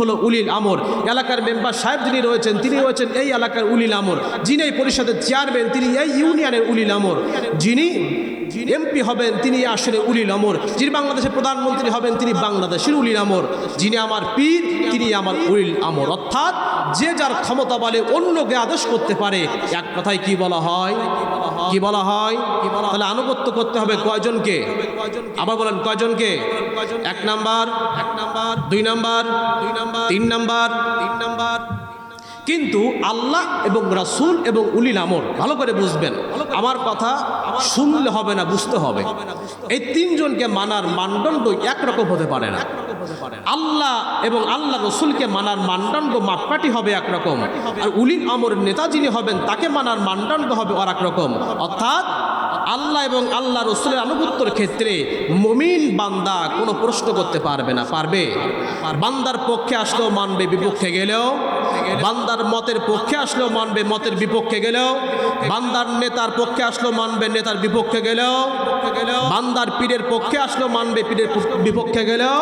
হলো উলিল আমর। এলাকার মেম্বার সাহেব যিনি রয়েছেন, তিনি রয়েছেন এই এলাকার উলিল আমর। যিনি এই পরিষদের চেয়ারম্যান, তিনি এই ইউনিয়নের উলিল আমর। যিনি এমপি হবেন, তিনি আসলে উলিল আমর। যিনি বাংলাদেশের প্রধানমন্ত্রী হবেন, তিনি বাংলাদেশের উলিল আমর। যিনি আমার পীর, তিনি আমার উলিল আমর। অর্থাৎ যে যার ক্ষমতা বলে অন্যকে আদেশ করতে পারে। এক কথায় কি বলা হয়? কি বলা হয়? তাহলে আনুগত্য করতে হবে কয়জনকে? আবার বলেন কয়জনকে? এক নাম্বার এক নাম্বার দুই নাম্বার দুই নাম্বার তিন নাম্বার। তিন নাম্বার। কিন্তু আল্লাহ এবং রাসুল এবং উলিল আমর ভালো করে বুঝবেন। আমার কথা শুনলে হবে না বুঝতে হবে। এই তিনজনকে মানার মানদণ্ড একরকম হতে পারে না। আল্লাহ এবং আল্লাহ রসুলকে মানার মানদণ্ড মাপকাঠি হবে একরকম। আর উলিল আমরের নেতা যিনি হবেন তাকে মানার মানদণ্ড হবে আর একরকম অর্থাৎ আল্লাহ এবং আল্লাহ রসুলের আনুগত্যর ক্ষেত্রে মমিন বান্দা কোনো প্রশ্ন করতে পারবে না, পারবে? আর বান্দার পক্ষে আসলেও মানবে, বিপক্ষে গেলেও। বান্দার মতের পক্ষে আসলেও মানবে, মতের বিপক্ষে গেলেও। বান্দার নেতার পক্ষে আসলেও মানবে, নেতার বিপক্ষে গেলেও। বান্দার পীরের পক্ষে আসলেও মানবে, পীরের বিপক্ষে গেলেও।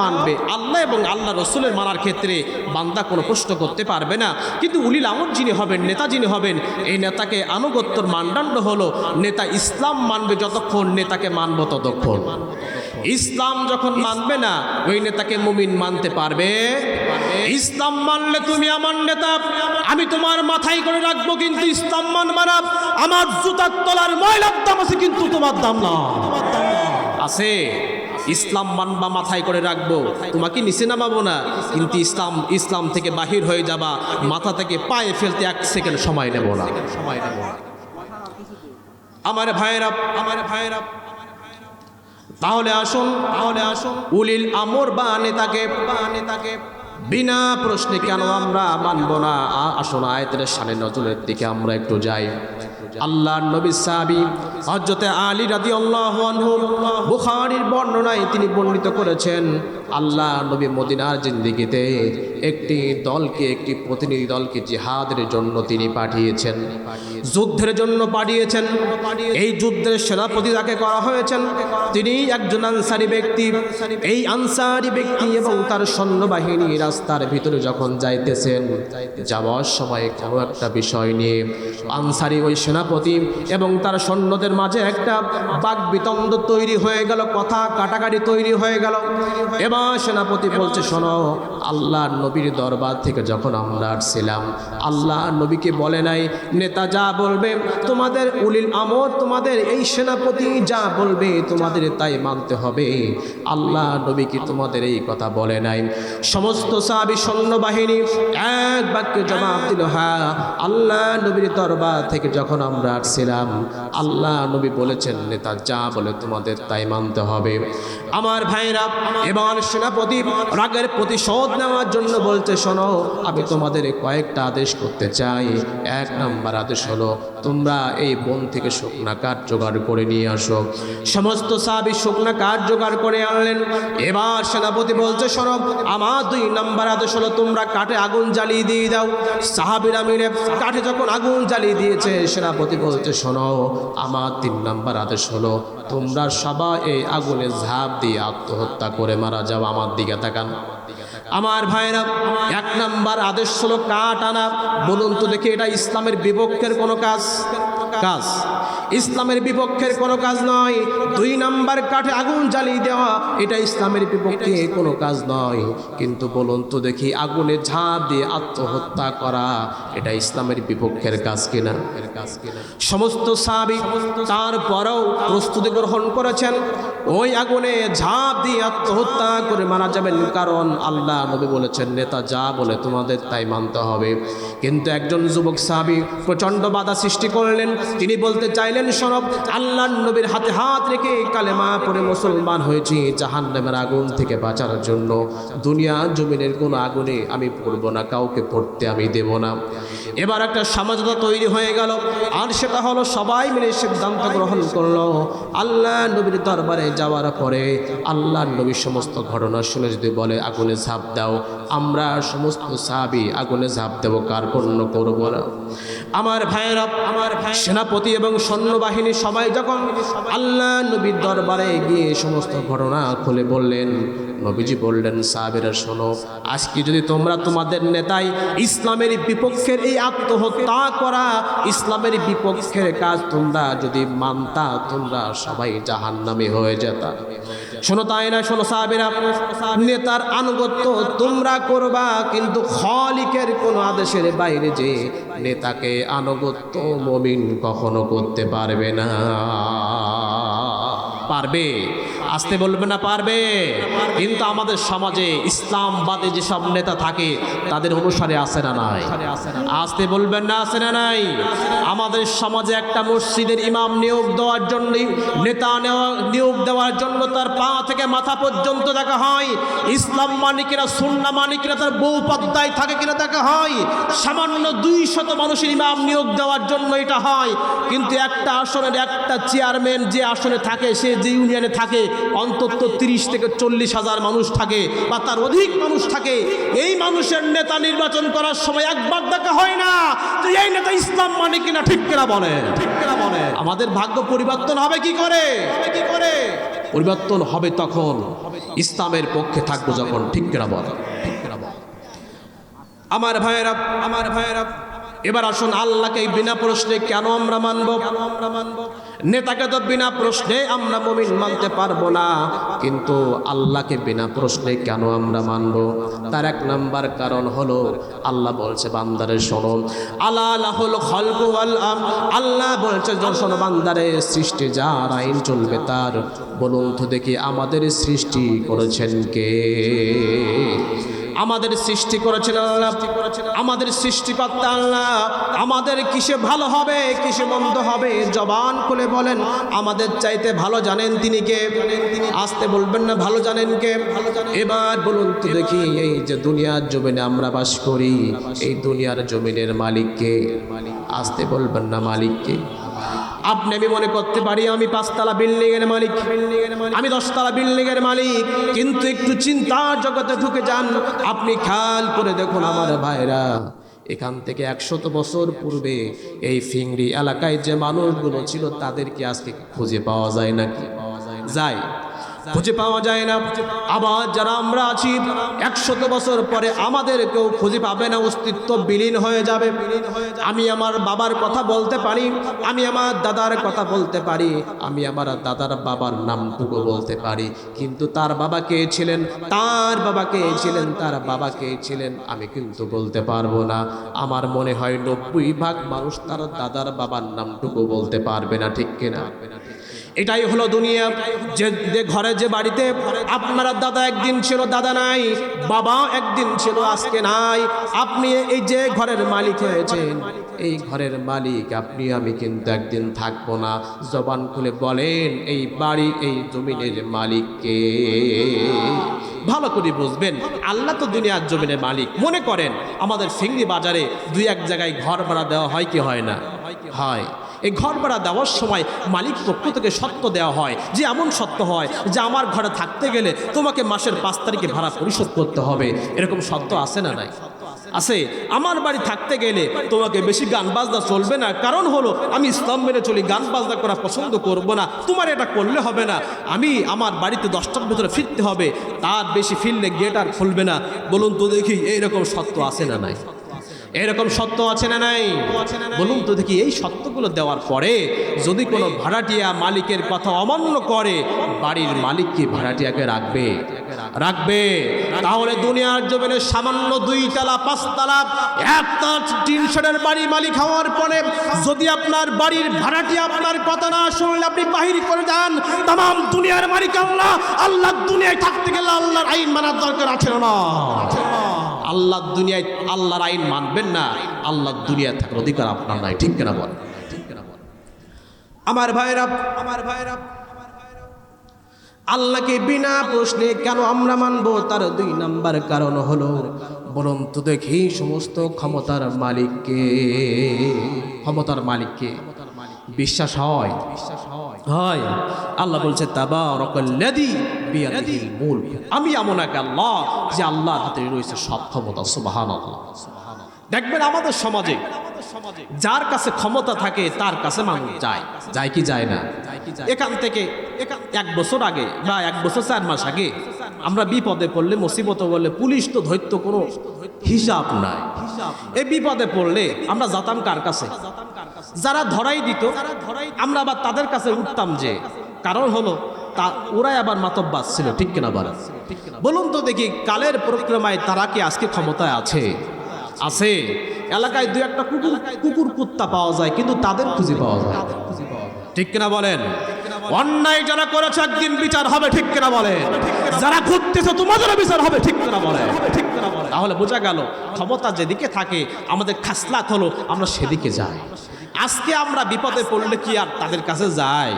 মানবে। আল্লাহ এবং আল্লাহ রসুলের মানার ক্ষেত্রে বান্দা কোনো প্রশ্ন করতে পারবে না। কিন্তু উলিল আমর যিনি হবেন, নেতা যিনি হবেন, এই নেতাকে আনুগত্যর মানদণ্ড হলো, নেতা ইসলাম মানবে যতক্ষণ নেতাকে মানব ততক্ষণ। ইসলাম যখন মানবে না, ওই নেতাকে মুমিন মানতে পারবে। ইসলাম মানলে তুমি আমার নেতা, আমি তোমার মাথায় করে রাখব কিন্তু ইসলাম মানবে না। আমার জুতার তলার ময়লার দাম আছে কিন্তু তোমার দাম না। আছে? ইসলাম মানবা মাথায় করে রাখব। তোমাকে নিচে নামাবো না। কিন্তু ইসলাম ইসলাম থেকে বাহির হয়ে যাবা। মাথা থেকে পায়ে ফেলতে এক সেকেন্ড সময় নেব না। সময় নেব না আমার ভাইয়েরা আমার ভাইয়েরা, তাহলে আসুন তাহলে আসুন। উলিল আমর বা নেতাকে বা নেতাকে বিনা প্রশ্নে কেন আমরা মানব না? আসুন, আয়তের সানে নজরের দিকে আমরা একটু যাই। আল্লাহ নবী সাহাবি হজরতে আলী রাদিয়াল্লাহু আনহু বুখারীর বর্ণনায় তিনি বর্ণিত করেছেন আল্লাহ নবী মদিনার জিন্দিগিতে একটি দলকে, একটি প্রতিনিধি দলকে জিহাদের জন্য তিনি পাঠিয়েছেন। যুদ্ধের জন্য পাঠিয়েছেন। এই যুদ্ধের সেনাপতি তাকে করা হয়েছেন, তিনি একজন আনসারি ব্যক্তি। এই আনসারি ব্যক্তি এবং তার সৈন্যবাহিনী রাস্তার ভিতরে যখন যাইতেছেন, যাওয়ার সময় কোনো একটা বিষয় নিয়ে আনসারি ওই সেনাপতি এবং তার সৈন্যদের মাঝে একটা বাক বিতন্ড তৈরি হয়ে গেল, কথা কাটাকাটি তৈরি হয়ে গেল। এবার সেনাপতি বলছে শোনো আল্লাহ নবীর দরবার থেকে যখন আমরা আসছিলাম আল্লাহ নবীকে বলে নাই নেতা যা বলবে তোমাদের উলিল আমর তোমাদের এই সেনাপতি যা বলবে তোমাদের তাই মানতে হবে। আল্লাহ নবী কি তোমাদের এই কথা বলে নাই? সমস্ত সাহাবি সৈন্যবাহিনী এক বাক্যে জবাব দিল হ্যাঁ আল্লাহ নবীর দরবার থেকে যখন আমরা আসছিলাম আল্লাহ নবী বলেছেন নেতা যা বলে তোমাদের তাই মানতে হবে। আমার ভাইরা এবার সেনাপতি রাগের প্রতিশোধ নেওয়ার জন্য বলছে, শোনো, আমি তোমাদের কয়েকটা আদেশ করতে চাই। এক নাম্বার আদেশ হলো, তোমরা এই বন থেকে শুকনা কাঠ জোগাড় করে নিয়ে আসো। সমস্ত সাহাবি শুকনা কাঠ জোগাড় করে আনলেন। এবার সেনাপতি বলছে, শোনো, আমার দুই নাম্বার আদেশ হলো, তোমরা কাঠে আগুন জ্বালিয়ে দিয়ে দাও। সাহাবিরা মিলে কাঠে যখন আগুন জ্বালিয়ে দিয়েছে, সেনাপতি বলছে, শোনো, আমার তিন নাম্বার আদেশ হলো, তোমরা সবাই এই আগুনে ঝাঁপ দিয়ে আত্মহত্যা করে মারা যাও। আমার দিকে তাকান। আমার ভাইরা এক নাম্বার আদেশ হলো কাঠ আনা। বলুন তো দেখি এটা ইসলামের বিপক্ষের কোনো কাজ? কাজ। ইসলামের বিপক্ষের কোনো কাজ নয়। দুই নাম্বার কাঠে আগুন জ্বালিয়ে দেওয়া, এটা ইসলামের বিপক্ষে কোনো কাজ নয়। কিন্তু বলুন তো দেখি আগুনে ঝাঁপ দিয়ে আত্মহত্যা করা, এটা ইসলামের বিপক্ষের কাজ কিনা কাজ কিনা? সমস্ত সাহাবি তারপরেও প্রস্তুতি গ্রহণ করেছেন। ওই আগুনে ঝাঁপ দিয়ে আত্মহত্যা করে মারা যাবেন কারণ আল্লাহ নবী বলেছেন, নেতা যা বলে তোমাদের তাই মানতে হবে। কিন্তু একজন যুবক সাহাবি প্রচণ্ড বাধা সৃষ্টি করলেন। তিনি বলতে চাইলেন সরব আল্লাহ নবীর হাতে হাত রেখে কালেমা পরে মুসলমান হয়েছি জাহান নামের আগুন থেকে বাঁচার জন্য। দুনিয়া জমিনের কোনো আগুনে আমি পড়ব না, কাউকে পড়তে আমি দেব না। এবার একটা সমাজতা তৈরি হয়ে গেল। আর সেটা হলো, সবাই মিলে সিদ্ধান্ত গ্রহণ করল, আল্লাহ নবীর দরবারে যাওয়ার পরে আল্লাহর নবী সমস্ত ঘটনা শুনে যদি বলে, আগুনে ঝাঁপ দাও। আমরা সমস্ত সাহাবি আগুনে ঝাঁপ দেবো, কার পণ্য করব না? আমার ভাইয়েরা আমার সেনাপতি এবং সৈন্যবাহিনী সবাই যখন আল্লাহ নবীর দরবারে গিয়ে সমস্ত ঘটনা খুলে বললেন নবীজি বললেন, সাহাবেরা, শোনো, আজকে যদি তোমরা তোমাদের নেতাই ইসলামের বিপক্ষের এই আত্মহত্যা করা, ইসলামের বিপক্ষের কাজ তোমরা যদি মানতা, তোমরা সবাই জাহান্নামে হয়ে যেতা। শোনো তাই না, শোনো সাহাবেরা, নেতার আনুগত্য তোমরা করবা, কিন্তু খলিকের কোনো আদেশের বাইরে যে নেতাকে আনুগত্য মমিন কখনো করতে পারবে না। পারবে? আসতে বলবে না পারবে। কিন্তু আমাদের সমাজে ইসলামবাদী যেসব নেতা থাকে, তাদের অনুসারে আসে না নাই। আসতে বলবেন না, আসে না নাই। আমাদের সমাজে একটা মসজিদের ইমাম নিয়োগ দেওয়ার জন্য, নেতা নেওয়া, নিয়োগ দেওয়ার জন্য তার পা থেকে মাথা পর্যন্ত দেখা হয়। ইসলাম মানে কিনা সুন্না মানে কিনা, তার বউ পদ্মায় থাকে কিনা দেখা হয়। সামান্য দুই শত মানুষের ইমাম নিয়োগ দেওয়ার জন্য এটা হয়। কিন্তু একটা আসনের একটা চেয়ারম্যান যে আসনে থাকে, সে যে ইউনিয়নে থাকে অন্তত তিরিশ থেকে চল্লিশ হাজার মানুষ থাকে বা তার অধিক মানুষ থাকে। এই মানুষের নেতা নির্বাচন করার সময় একবার দেখা হয় না যে এই নেতা ইসলাম মানে কিনা ঠিক কিনা বলে। ঠিক কিনা বলে। আমাদের ভাগ্য পরিবর্তন হবে কি করে? কি করে? পরিবর্তন হবে তখন। ইসলামের পক্ষে থাকব যখন, ঠিক কিনা বলে? ঠিক কিনা বলে? আমার ভাইয়েরা আমার ভাইয়েরা এবার আসুন আল্লাহকে বিনা প্রশ্নে কেন আমরা মানব? নেতাকে তো বিনা প্রশ্নে আমরা মমিন মানতে পারব না। কিন্তু আল্লাহকে বিনা প্রশ্নে কেন আমরা মানব? তার এক নাম্বার কারণ হলো, আল্লাহ বলছে, বান্দারে শোনো। আল্লাহ আম আল্লাহ বলছে যখন বান্দারে, সৃষ্টি যার আইন চলবে তার। বলুন তো দেখি, আমাদের সৃষ্টি করেছেন কে? আমাদের সৃষ্টি করেছেন আল্লাহ। আমাদের সৃষ্টিকর্তা আল্লাহ। আমাদের কিসে ভালো হবে, কিসে মন্দ হবে? জবান খুলে বলেন, আমাদের চাইতে ভালো জানেন তিনি কে? আসতে বলবেন না, ভালো জানেন কে? এবার বলুন তো দেখি, এই যে দুনিয়ার জমিনে আমরা বাস করি, এই দুনিয়ার জমিনের মালিককে আসতে বলবেন না মালিককে আপনি আমি মনে করতে পারি আমি পাঁচতলা বিল্ডিং এর মালিক। আমি দশতলা বিল্ডিংয়ের মালিক, কিন্তু একটু চিন্তার জগতে ঢুকে যান। আপনি খেয়াল করে দেখুন আমার ভাইরা, এখান থেকে একশত বছর পূর্বে এই ফিংড়ি এলাকায় যে মানুষগুলো ছিল, তাদেরকে আজকে খুঁজে পাওয়া যায় নাকি? পাওয়া যায়। খুঁজে পাওয়া যায় না। আবার যারা আমরা আছি, একশত বছর পরে আমাদের কেউ খুঁজে পাবে না, অস্তিত্ব বিলীন হয়ে যাবে। আমি আমার বাবার কথা বলতে পারি, আমি আমার দাদার কথা বলতে পারি, আমি আমার দাদার বাবার নামটুকু বলতে পারি। কিন্তু তার বাবা কে ছিলেন? তার বাবা কে ছিলেন? তার বাবা কে ছিলেন? আমি কিন্তু বলতে পারব না। আমার মনে হয় নব্বই ভাগ মানুষ তার দাদার বাবার নামটুকু বলতে পারবে না, ঠিক কিনা? এটাই হলো দুনিয়া। যে ঘরে, যে বাড়িতে আপনারা দাদা একদিন ছিল, দাদা নাই, বাবা একদিন ছিল, আজকে নাই। আপনি এই যে ঘরের মালিক হয়েছেন, এই ঘরের মালিক আপনি, আমি কিন্তু একদিন থাকব না। জবান খুলে বলেন, এই বাড়ি, এই জমিনের মালিককে ভালো করে বুঝবেন, আল্লাহ তো দুনিয়ার জমিনের মালিক। মনে করেন, আমাদের ফিংড়ি বাজারে দুই এক জায়গায় ঘর ভাড়া দেওয়া হয় কি হয় না? হয়। এই ঘর ভাড়া দেওয়ার সময় মালিক পক্ষ থেকে সত্য দেওয়া হয় যে এমন সত্য হয় যে আমার ঘরে থাকতে গেলে তোমাকে মাসের পাঁচ তারিখে ভাড়া পরিশোধ করতে হবে। এরকম সত্য আছে না নাই? আছে। আমার বাড়ি থাকতে গেলে তোমাকে বেশি গান বাজনা চলবে না। কারণ হলো আমি ইসলাম মেনে চলি গান বাজনা করা পছন্দ করব না। তোমার এটা করলে হবে না। আমি আমার বাড়িতে দশটার ভেতরে ফিরতে হবে। তার বেশি ফিরলে গেট আর খুলবে না। বলুন তো দেখি এইরকম সত্য আছে না নাই? এরকম সত্য আছে না নাই? বলুন তো দেখি, এই সত্যগুলো দেওয়ার পরে যদি কোনো ভাড়াটিয়া মালিকের কথা অমান্য করে, বাড়ির মালিক কি ভাড়াটিয়াকে রাখবে? রাখবে। তাহলে দুনিয়ার জমিনে সামান্য দুই তালা, পাঁচ তালা, এক তালা টিন শেডের বাড়ি মালিক হওয়ার পরে যদি আপনার বাড়ির ভাড়াটি আপনার কথা না শুনলে আপনি বাহির করে যান তাম দুনিয়ার মালিক আল্লাহ আল্লাহ দুনিয়ায় থাকতে গেলে আল্লাহর আইন মানার দরকার আছে না আল্লাহ দুনিয়ায় আল্লাহর আইন মানবেন না আল্লাহ দুনিয়ায় থাকার অধিকার আপনার নাই, ঠিক কিনা বল আমার ভাইরা আমার ভাইরা, আল্লাহকে বিনা প্রশ্নে কেন আমরা মানব? তার দুই নাম্বার কারণ হলো, বলুন তো দেখি সমস্ত ক্ষমতার মালিককে ক্ষমতার মালিককে। বিশ্বাস হয়। হয়। আল্লাহ বলছে মুলক। আমি এমন এক আল্লাহ যে আল্লাহর হাতে রয়েছে সব ক্ষমতা, সুবহানাল্লাহ। দেখবেন আমাদের সমাজে যার কাছে ক্ষমতা থাকে, তার কাছে মানুষ যায়। যায় কি যায় না? এখান থেকে এক বছর আগে বা এক বছর চার মাস আগে আমরা বিপদে পড়লে, মুসিবতে বললে পুলিশ তো ধৈর্য কোনো হিসাব নাই। এই বিপদে পড়লে আমরা যেতাম কার কাছে? যারা ধরাই দিত, আমরা আবার তাদের কাছে উঠতাম যে, কারণ হলো, তা ওরাই আবার মাতব্বাস ছিল, ঠিক কিনা বলেন? বলুন তো দেখি, কালের পরিক্রমায় তারা কি আজকে ক্ষমতায় আছে? আছে। এলাকায় দু একটা কুকুর কুকুর কুত্তা পাওয়া যায়, কিন্তু তাদের খুঁজে পাওয়া যায়। ঠিক কিনা বলেন? অন্যায় যারা করেছে, একদিন বিচার হবে, ঠিক কিনা বলে যারা ঘুরতেছে, তোমাদেরও বিচার হবে, ঠিক কিনা বলেন? ঠিক কিনা বলে তাহলে বোঝা গেল, ক্ষমতা যেদিকে থাকে, আমাদের খাসলাত হলো, আমরা সেদিকে যাই। আজকে আমরা বিপদে পড়লে কি আর তাদের কাছে যাই?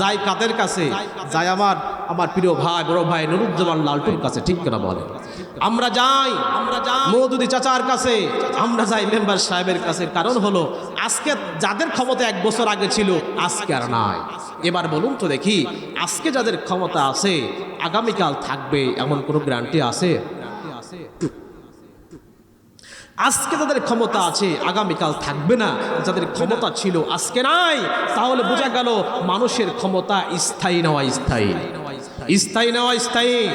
যাই কাদের কাছে? যাই আমার আমার প্রিয় ভাই, বড় ভাই নুরুজ্জামান লালটুর কাছে, ঠিক কিনা বলে আমরা যাই আমরা যাই। মৌদুদি চাচার কাছে, আমরা যাই মেম্বার সাহেবের কাছে। কারণ হলো, আজকে যাদের ক্ষমতা এক বছর আগে ছিল, আজকে আর নাই। এবার বলুন তো দেখি, আজকে যাদের ক্ষমতা আছে, আগামীকাল থাকবে এমন কোনো গ্যারান্টি আছে? আজকে তাদের ক্ষমতা আছে, আগামীকাল থাকবে না। যাদের ক্ষমতা ছিল, আজকে নাই। তাহলে বোঝা গেল মানুষের ক্ষমতা স্থায়ী নেওয়া স্থায়ী। স্থায়ী নেওয়া স্থায়ী।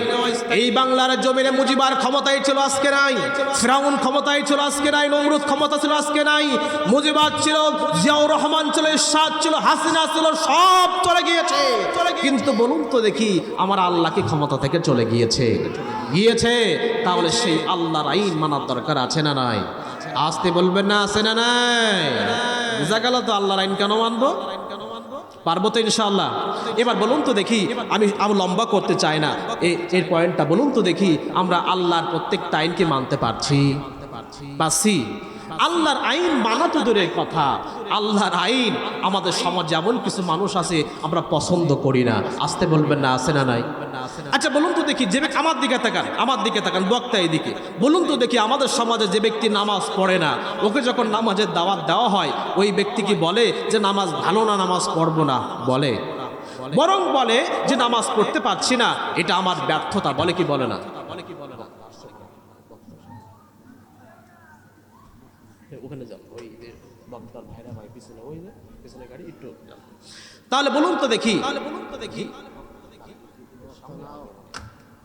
এই বাংলার জমিনে মুজিবার ক্ষমতাই ছিল, আজকে নাই। ফ্রাউন ক্ষমতাই ছিল, আজকে নাই। নমরুদ ক্ষমতা ছিল, আজকে নাই। মুজিবার ছিল, জিয়াউর রহমান ছিল, ইরশাদ ছিল, হাসিনা ছিল, সব চলে গিয়েছে। কিন্তু বলুন তো দেখি, আমার আল্লাহকে ক্ষমতা থেকে চলে গিয়েছে। গিয়েছে, তাহলে সেই আল্লাহর আইন মানার দরকার আছে না নাই? আসতে বলবেন না, আছে না নাই? বোঝা গেল তো আল্লাহর আইন কেন মানবো? পারব তো ইনশাল্লাহ এবার বলুন তো দেখি, আমি আমি লম্বা করতে চাই না। এর পয়েন্টটা বলুন তো দেখি, আমরা আল্লাহর প্রত্যেকটা আইনকে মানতে পারছি? পারছি। আল্লাহর আইন মানা তো দূরের কথা। আল্লাহর আইন, আমাদের সমাজে এমন কিছু মানুষ আছে, আমরা পছন্দ করি না। আসতে বলবেন না, আছে না নাই? আচ্ছা বলুন তো দেখি, যে ব্যক্তি আমার দিকে তাকান, আমার দিকে তাকান, বক্তা এদিকে। বলুন তো দেখি, আমাদের সমাজে যে ব্যক্তি নামাজ পড়ে না, ওকে যখন নামাজের দাওয়াত দেওয়া হয়, ওই ব্যক্তি কি বলে যে, নামাজ ভালো না, নামাজ পড়ব না? বলে। বরং বলে যে, নামাজ পড়তে পারছি না, এটা আমার ব্যর্থতা। বলে কি বলে না? ওখানে যান ওই যে বক্তার ভাইরা ভাই পিছনে ওই যে পিছনে গাড়ি একটু যান। তাহলে বলুন তো দেখি। তাহলে বলুন তো দেখি।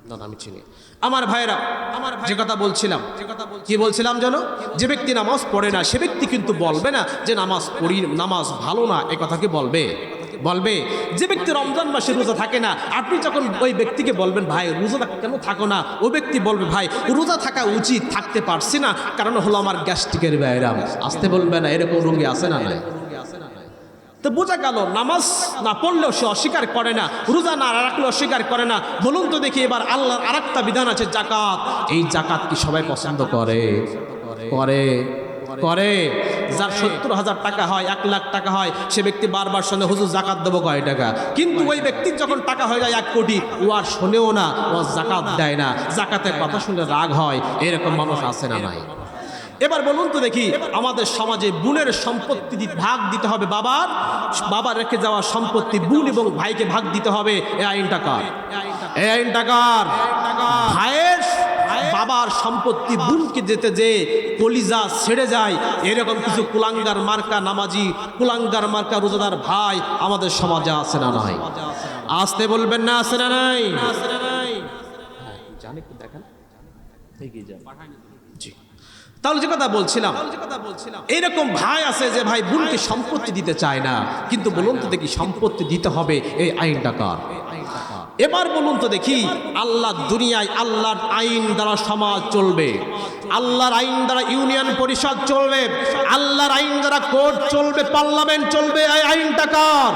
না আমি চিনি। আমার ভাইরা আমার যে কথা বলছিলাম যে কথা কি বলছিলাম যেন? যে ব্যক্তি নামাজ পড়ে না সে ব্যক্তি কিন্তু বলবে না যে নামাজ পড়ি নামাজ ভালো না এ কথা কি বলবে? বলবে, যে ব্যক্তি রমজান মাসে রোজা থাকে না, আপনি যখন ওই ব্যক্তিকে বলবেন, ভাই, রোজা কেন থাকো না? ও ব্যক্তি বলবে, ভাই, রোজা থাকা উচিত, থাকতে পারছি না, কারণ হলো আমার গ্যাস্ট্রিকের ব্যায়াম। আসতে বলবে না, এরকম রোগী আছে না তো বোঝা গেল, নামাজ না পড়লেও সে অস্বীকার করে না, রোজা না রাখলে অস্বীকার করে না। বলুন তো দেখি এবার আল্লাহর আরেকটা বিধান আছে জাকাত এই জাকাত কি সবাই পছন্দ করে? করে করে। যার সত্তর হাজার টাকা হয়, এক লাখ টাকা হয়, সে ব্যক্তি বারবার শোনে, হুজুর, জাকাত দেবো কয় টাকা? কিন্তু ওই ব্যক্তির যখন টাকা হয়ে যায় এক কোটি, ও আর শোনেও না, ও জাকাত দেয় না। জাকাতের কথা শুনে রাগ হয়, এরকম মানুষ আছে না নাই? এবার বলুন তো দেখি, আমাদের সমাজে বোনের সম্পত্তি ভাগ দিতে হবে বাবার বাবা রেখে যাওয়া সম্পত্তি বোন এবং ভাইকে ভাগ দিতে হবে এই আইনটা কার? এই আইনটা কার? ভাইয়ের বাবার সম্পত্তি বোনকে যেতে যে কলিজা ছেড়ে যায় এরকম কিছু কুলাঙ্গার মার্কা নামাজি কুলাঙ্গার মার্কা রোজাদার ভাই আমাদের সমাজে আছে না নাই? আসতে বলবেন না আছে না নাই? দেখেন। জি। তাহলে যে কথা বলছিলাম এইরকম ভাই আছে যে ভাই বোনকে সম্পত্তি দিতে চায় না কিন্তু বলুন তো দেখি সম্পত্তি দিতে হবে এই আইনটা কার? এবার বলুন তো দেখি, আল্লাহ দুনিয়ায় আল্লাহর আইন দ্বারা সমাজ চলবে, আল্লাহর আইন দ্বারা ইউনিয়ন পরিষদ চলবে, আল্লাহর আইন দ্বারা কোর্ট চলবে, পার্লামেন্ট চলবে, এই আইনটা কার?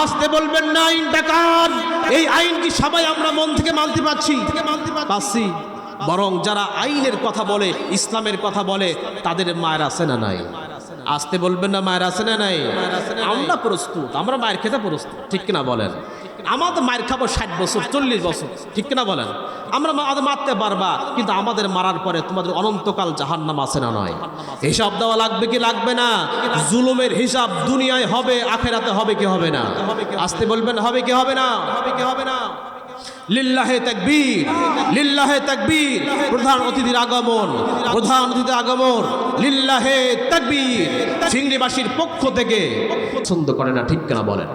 আসতে বলবেন না আইনটা কার? এই আইন কি সবাই আমরা মন থেকে মানতে পারছি? পাচ্ছি বরং যারা আইনের কথা বলে, ইসলামের কথা বলে, তাদের মায়ের আছে না নাই? আসতে বলবেন না মায়ের আছে না নাই? আমরা প্রস্তুত, আমরা মায়ের খেতে প্রস্তুত, ঠিক কিনা বলেন? আমাদের মায়ের খাব ষাট বছর, চল্লিশ বছর, ঠিক কিনা বলেন? আমরা মারতে পারবা, কিন্তু আমাদের মারার পরে তোমাদের অনন্তকাল জাহার নাম আছে না নয়? হিসাব দেওয়া লাগবে কি লাগবে না? জুলুমের হিসাব দুনিয়ায় হবে, আখেরাতে হবে কি হবে না? আসতে বলবেন, হবে কি হবে না? হবে কি হবে না লিল্লাহে অতিথির আগমন অতিথির আগমন পক্ষ থেকে। পছন্দ করে না, ঠিক কেনা বলেন?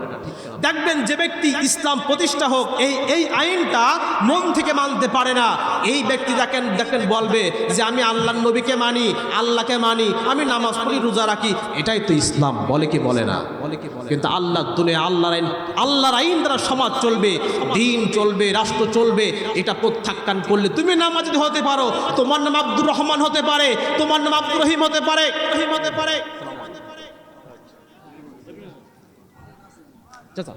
দেখবেন যে ব্যক্তি ইসলাম প্রতিষ্ঠা হোক এই এই আইনটা মন থেকে মানতে পারে না। এই ব্যক্তি দেখেন দেখেন বলবে যে আমি আল্লাহ নবীকে মানি আল্লাহকে মানি আমি নামাজ পড়ি রোজা রাখি। এটাই তো ইসলাম বলে কি বলে না? বলে কি বলে কিন্তু আল্লাহ দুনিয়া আল্লাহর আইন আল্লাহর আইন দ্বারা সমাজ চলবে দিন চলবে রাষ্ট্র চলবে এটা প্রত্যাখ্যান করলে তুমি নামাজ হতে পারো তোমার নাম আব্দুর রহমান হতে পারে তোমার নাম আব্দুর রহিম হতে পারে রহিম হতে পারে। চাচা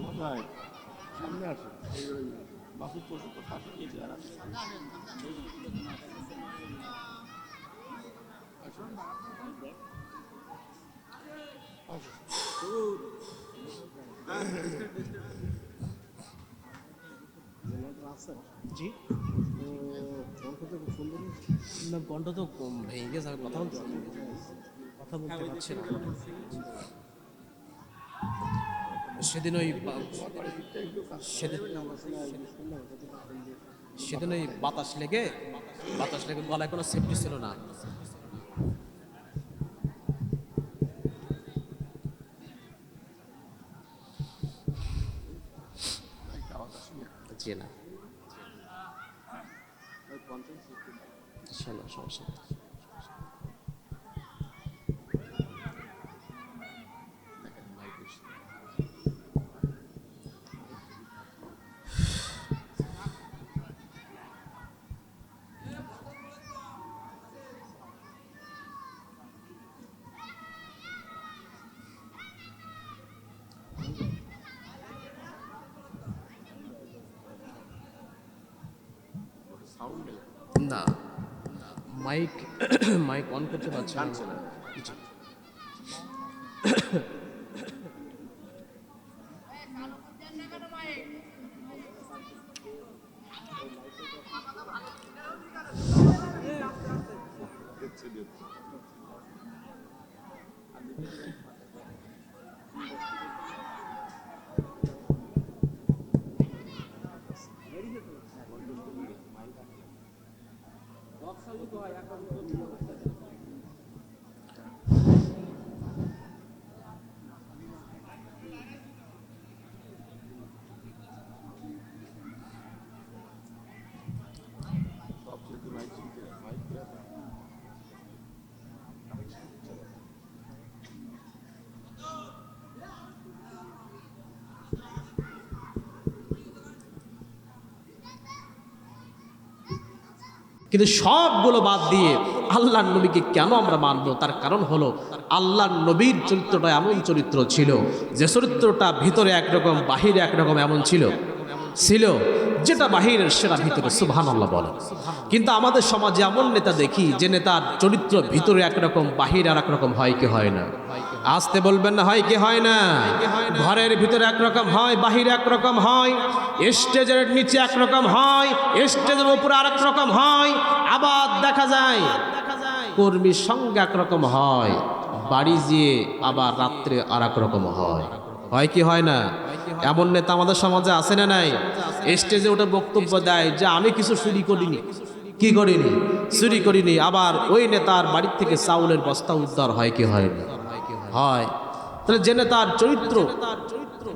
কোথায় সামনে আসে বাসুর পশু তো পাশে গিয়ে যারা জি। না কণ্ঠ তো ভেঙে গেছে কথা বলতে কথা বলতে পারছি না। সেদিন ওই সেদিন সেদিন ওই বাতাস লেগে বাতাস লেগে গলায় কোনো সেফটি ছিল না। জি না। শোনো, সমস্যা মাইক অন করতে পারছি না কিন্তু সবগুলো বাদ দিয়ে আল্লাহর নবীকে কেন আমরা মানব? তার কারণ হলো, আল্লাহর নবীর চরিত্রটা এমন চরিত্র ছিল, যে চরিত্রটা ভিতরে একরকম, বাহিরে একরকম এমন ছিল। ছিল, যেটা বাহিরের সেটা ভিতরে সুবহান আল্লাহ বলে। কিন্তু আমাদের সমাজে এমন নেতা দেখি, যে নেতার চরিত্র ভিতরে একরকম, বাহির আর একরকম হয় কি হয় না। আসতে বলবেন না, হয় কি হয় না? ঘরের ভিতরে একরকম হয়, বাহিরে একরকম হয়, স্টেজের নিচে একরকম হয়, স্টেজের উপরে আরেক রকম হয়, আবার দেখা যায় কর্মীর সঙ্গে একরকম হয়, বাড়ি যেয়ে আবার রাত্রে আর রকম হয়। হয় কি হয় না? এমন নেতা আমাদের সমাজে আছে না নাই? স্টেজে ওটা বক্তব্য দেয় যে, আমি কিছু চুরি করিনি। কি করিনি? চুরি করিনি। আবার ওই নেতার বাড়ির থেকে চাউলের বস্তা উদ্ধার হয় কি হয় না? হয়। তাহলে যে নেতার চরিত্র।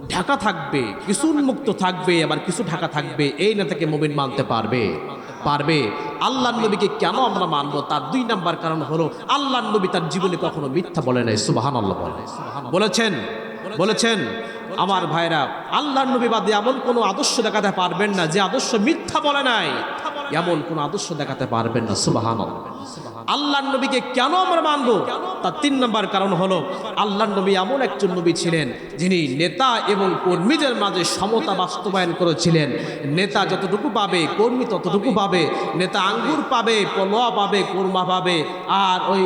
ঢাকা থাকবে কিছু উন্মুক্ত থাকবে, আবার কিছু ঢাকা থাকবে, এই নেতাকে মুমিন মানতে পারবে। পারবে। আল্লাহ নবীকে কেন আমরা মানবো? তার দুই নাম্বার কারণ হলো আল্লাহ নবী তার জীবনে কখনো মিথ্যা বলে নাই সুবাহান আল্লাহ বলে বলেছেন? বলেছেন? আমার ভাইরা আল্লাহ নবী বাদে এমন কোনো আদর্শ দেখাতে পারবেন না যে আদর্শ মিথ্যা বলে নাই। এমন কোন আদর্শ দেখাতে পারবেন না সুবাহান আল্লাহ নবীকে কেন আমরা মানব? তার তিন নম্বর কারণ হলো আল্লাহ নবী এমন একজন নবী ছিলেন যিনি নেতা এবং কর্মীদের মাঝে সমতা বাস্তবায়ন করেছিলেন। নেতা যতটুকু পাবে, কর্মী ততটুকু পাবে, নেতা আঙ্গুর পাবে, পলোয়া পাবে, কোরমা পাবে, আর ওই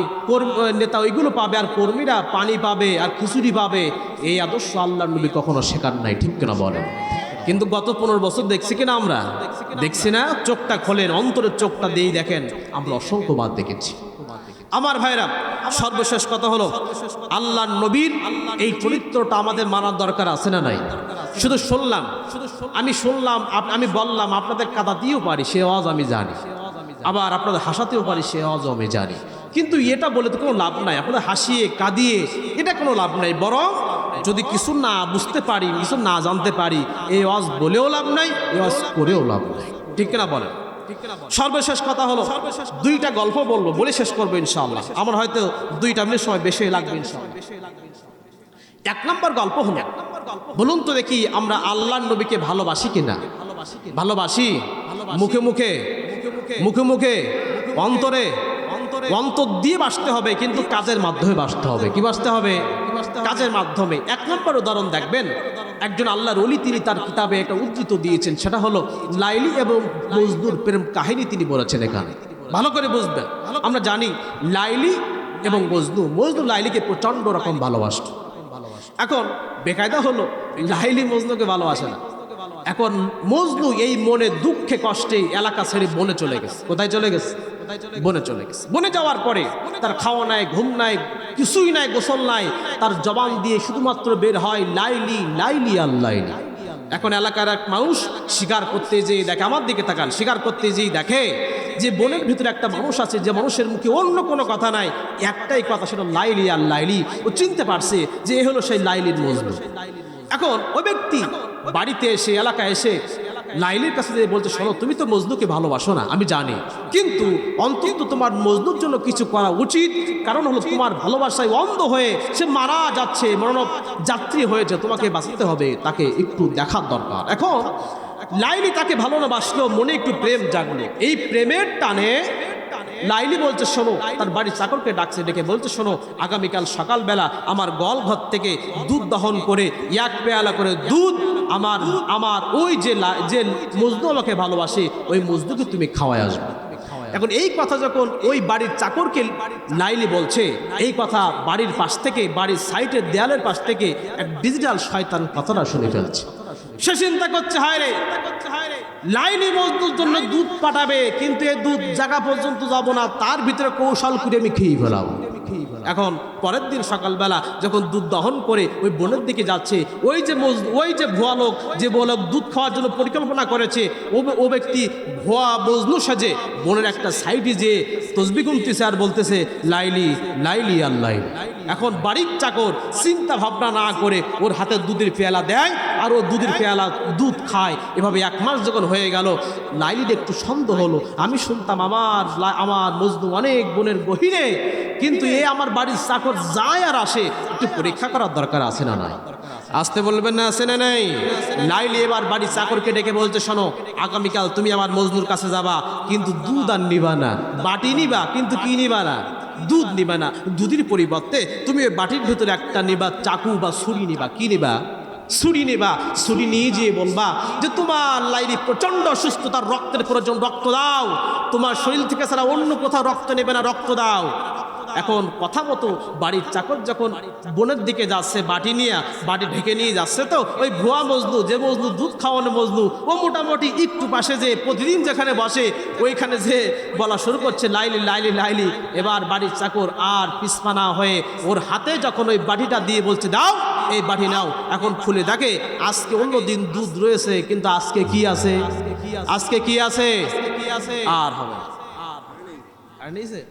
নেতা ওইগুলো পাবে, আর কর্মীরা পানি পাবে, আর খিচুড়ি পাবে। এই আদর্শ আল্লাহ নবী কখনো শেখার নাই, ঠিক কিনা বলেন? কিন্তু গত পনেরো বছর দেখছি কিনা আমরা? দেখছি না? চোখটা খোলেন, অন্তরের চোখটা দিয়েই দেখেন। আমরা অসংখ্যবার দেখেছি। আমার ভাইরা, সর্বশেষ কথা হলো আল্লাহ নবীর এই চরিত্রটা আমাদের মানার দরকার আছে না নাই? শুধু শুনলাম। আমি শুনলাম আমি বললাম, আপনাদের কাদাতেও পারি, সে আওয়াজ আমি জানি। আবার আপনাদের হাসাতেও পারি, সে আওয়াজ আমি জানি। কিন্তু এটা বলে তো কোনো লাভ নাই। আপনাদের হাসিয়ে, কাঁদিয়ে, এটা কোনো লাভ নাই। বরং যদি কিছু না বুঝতে পারি, কিছু না জানতে পারি, এই আওয়াজ বলেও লাভ নাই, এই আওয়াজ করেও লাভ নাই। ঠিক কিনা বলেন? সর্বশেষ কথা হলো, দুইটা গল্প বলব, বলে শেষ করব ইনশাআল্লাহ। আমার হয়তো দুইটা মিনিট সময় বেশি লাগবে এক নম্বর গল্প হলো, বলুন তো দেখি আমরা আল্লাহ নবীকে ভালোবাসি কিনা? ভালোবাসি? মুখে মুখে মুখে মুখে, অন্তরে, অন্তর দিয়ে বাসতে হবে, কিন্তু কাজের মাধ্যমে বাসতে হবে। কি বাসতে হবে? কাজের মাধ্যমে। এক নম্বর উদাহরণ দেখবেন, একজন আল্লাহর অলি তিনি তার কিতাবে একটা উদ্ধৃত দিয়েছেন, সেটা হলো লাইলি এবং মজদুর প্রেম কাহিনী তিনি বলেছেন এখানে। ভালো করে বুঝবেন। আমরা জানি লাইলি এবং মজদু মজনু লাইলিকে প্রচণ্ড রকম ভালোবাসত। এখন বেকায়দা হলো, লাইলি মজনুকে ভালোবাসে না। এখন মজনু এই মনে দুঃখে, কষ্টে এলাকা ছেড়ে বনে চলে গেছে। কোথায় চলে গেছে? বনে চলে গেছে। বনে যাওয়ার পরে তার খাওয়া নাই ঘুম নাই কিছুই নাই গোসল নাই তার জবান দিয়ে শুধুমাত্র বের হয় লাইলি লাইলি আর লাইলি। এখন এলাকার এক মানুষ শিকার করতে যেয়ে দেখে আমার দিকে তাকান শিকার করতে যেয়ে দেখে যে বনের ভিতরে একটা মানুষ আছে যে মানুষের মুখে অন্য কোনো কথা নাই একটাই কথা সেটা লাইলি আর লাইলি। ও চিনতে পারছে যে এ হলো সেই লাইলির মজনু। এখন ওই ব্যক্তি বাড়িতে এসে এলাকায় এসে লাইলির কাছে যে বলছে, শোনো, তুমি তো মজনুকে ভালোবাসো না, আমি জানি। কিন্তু অন্তত তোমার মজনুর জন্য কিছু করা উচিত। কারণ হলো, তোমার ভালোবাসায় অন্ধ হয়ে সে মারা যাচ্ছে মরণব যাত্রী হয়েছে তোমাকে বাঁচতে হবে, তাকে একটু দেখার দরকার। এখন, লাইলি তাকে ভালো না বাসলো মনে একটু প্রেম জাগলো। এই প্রেমের টানে লাইলি বলছে, শোনো, তার বাড়ির চাকরকে ডাকছে, ডেকে বলছে, শোনো, আগামীকাল সকালবেলা আমার গল ঘর থেকে দুধ দহন করে, এক পেয়ালা করে দুধ আমার আমার ওই যে যে মজদু আমাকে ভালোবাসে, ওই মজদুকে তুমি খাওয়ায় আসবে। এখন এই কথা যখন ওই বাড়ির চাকরকে লাইলি বলছে, এই কথা বাড়ির পাশ থেকে, বাড়ির সাইটের দেয়ালের পাশ থেকে এক ডিজিটাল শয়তান কথাটা শুনে ফেলছে। সে চিন্তা করছে, হায় রে লাইলি মজদুর জন্য দুধ পাঠাবে, কিন্তু এই দুধ জায়গা পর্যন্ত যাব না, তার ভিতরে কৌশল করে আমি খেয়ে ফেলাবো এখন পরের দিন সকালবেলা যখন দুধ দহন করে ওই বনের দিকে যাচ্ছে, ওই যে ওই যে ভুয়া লোক, যে বলক দুধ খাওয়ার জন্য পরিকল্পনা করেছে, ও ও ব্যক্তি ভুয়া মজনু সাজে বনের একটা সাইডে যে তসবি গুনতেছে আর বলতেছে, লাইলি লাইলি আর লাইলি এখন বাড়ির চাকর চিন্তা ভাবনা না করে ওর হাতে দুধের পেয়ালা দেয় আর ও দুধের পেয়ালা, দুধ খায়। এভাবে এক মাস যখন হয়ে গেল লাইলির একটু সন্দেহ হলো। আমি শুনতাম আমার আমার মজনু অনেক বনের গহিনে, কিন্তু এ আমার বাড়ির চাকর যায় আর আসে। একটু পরীক্ষা করার দরকার আছে না নাই? আসতে বলবেন না আসে না নাই? লাইলি এবার বাড়ির চাকরকে ডেকে বলছে, শোনো, আগামীকাল তুমি আমার মজনুর কাছে যাবা, কিন্তু দুধ আর নিবা না। বাটি নিবা, কিন্তু কি নিবা না? দুধ নিবা না। দুধের পরিবর্তে তুমি ওই বাটির ভিতরে একটা নিবা, চাকু বা ছুরি নিবা, কি নিবা? ছুরি নেবা, ছুরি নিয়ে যেয়ে বলবা যে তোমার লাইরি প্রচণ্ড সুস্থতার রক্তের প্রয়োজন, রক্ত দাও। তোমার শরীর থেকে ছাড়া অন্য কোথাও রক্ত নেবে না, রক্ত দাও। এখন কথা মতো বাড়ির চাকর যখন বনের দিকে যাচ্ছে, বাটি নিয়ে, বাটি ঢেকে নিয়ে যাচ্ছে তো, ওই ভুয়া মজনু, যে মজনু দুধ খাওয়ানো মজনু, ও মোটামুটি একটু পাশে যে প্রতিদিন যেখানে বসে, ওইখানে যে বলা শুরু করছে, লাইলি লাইলি লাইলি, এবার বাড়ির চাকর আর পিসপানা হয়ে ওর হাতে যখন ওই বাটিটা দিয়ে বলছে, দাও, এই বাটি নাও, এখন খুলে দেখে, আজকে অন্য দিন দুধ রয়েছে, কিন্তু আজকে কি আছে? আজকে কি আছে? আর হবে আর নিয়েছে